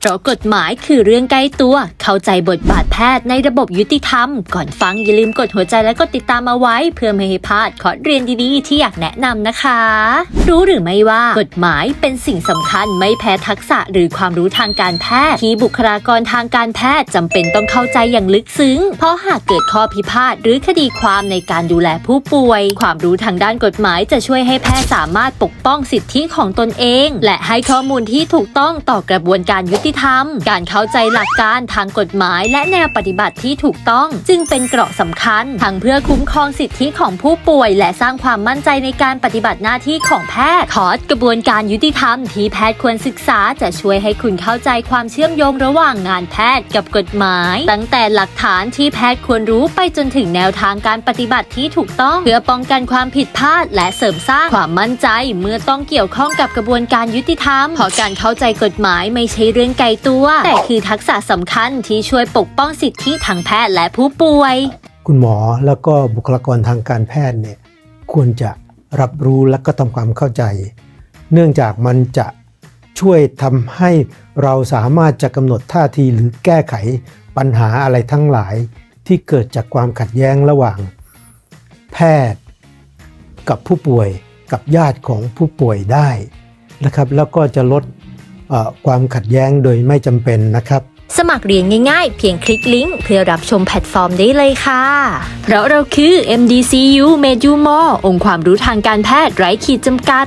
เพราะกฎหมายคือเรื่องใกล้ตัว เข้าใจบทบาทแพทย์ในระบบยุติธรรม ก่อนฟังอย่าลืมกดหัวใจและกดติดตามเอาไว้ เพื่อไม่ให้พลาดคอร์สเรียนดีๆ ที่อยากแนะนำนะคะ รู้หรือไม่ว่ากฎหมายเป็นสิ่งสำคัญไม่แพ้ทักษะหรือความรู้ทางการแพทย์ ที่บุคลากรทางการแพทย์จำเป็นต้องเข้าใจอย่างลึกซึ้ง เพราะหากเกิดข้อพิพาทหรือคดีความในการดูแลผู้ป่วย ความรู้ทางด้านกฎหมายจะช่วยให้แพทย์สามารถปกป้องสิทธิของตนเอง และให้ข้อมูลที่ถูกต้องต่อกระบวนการยุติธรรม การเข้าใจหลักการทางกฎหมาย และแนวปฏิบัติที่ถูกต้อง จึงเป็นเกราะสำคัญ ทั้งเพื่อคุ้มครองสิทธิของผู้ป่วย และสร้างความมั่นใจในการปฏิบัติหน้าที่ของแพทย์คอร์สกระบวนการยุติธรรมที่แพทย์ควรศึกษาจะช่วยให้คุณเข้าใจความเชื่อมโยงระหว่างงานแพทย์กับกฎหมาย ตั้งแต่หลักฐานที่แพทย์ควรรู้ไปจนถึงแนวทางการปฏิบัติที่ถูกต้อง เพื่อป้องกันความผิดพลาด และเสริมสร้างความมั่นใจ เมื่อต้องเกี่ยวข้องกับกระบวนการยุติธรรมเพราะการเข้าใจกฎหมายไม่ใช่เรื่องไกลตัว แต่คือทักษะสำคัญที่ช่วยปกป้องสิทธิทางแพทย์และผู้ป่วย คุณหมอแล้วก็บุคลากรทางการแพทย์เนี่ยควรจะรับรู้และก็ทำความเข้าใจ เนื่องจากมันจะช่วยทำให้เราสามารถจะกำหนดท่าทีหรือแก้ไขปัญหาอะไรทั้งหลายที่เกิดจากความขัดแย้งระหว่าง แพทย์ กับผู้ป่วยกับญาติของผู้ป่วยได้นะครับ แล้วก็จะลด ความขัดแย้งโดยไม่จำเป็นนะครับ สมัครเรียนง่ายๆ เพียงคลิกลิงก์เพื่อรับชมแพลตฟอร์มได้เลยค่ะ เพราะเราคือ MDCU Medumo องค์ความรู้ทางการแพทย์ไร้ขีดจำกัด